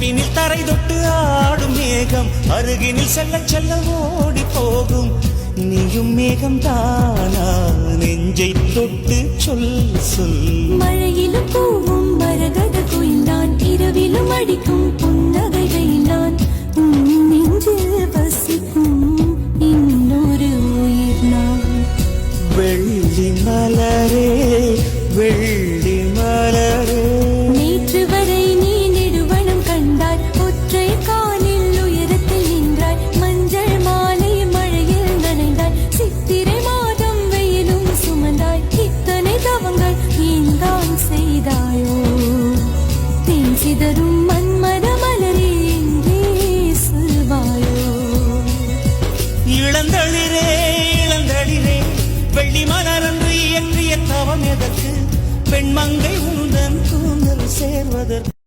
விண்ணினில் தரை தொட்டு ஆடும் மேகம். அருகினில் செல்ல செல்ல ஓடி போகும். நீயும் மேகம் தானா நெஞ்சை தொட்டு சொல் சொல். மழையிலும் பூவும் மரகத குயில்தான். இரவிலும் அடிக்கும் புன்னகைகள் நான் நெஞ்சில் வசிக்கும் இன்னொரு உயிர் நான். வெள்ளி மலரே தளிரே இளந்தளிரே வெள்ளி மலரன்று இயற்றிய தவம் எதற்கு? பெண்மங்கை உந்தன் தூந்தல் சேர்வதற்கு.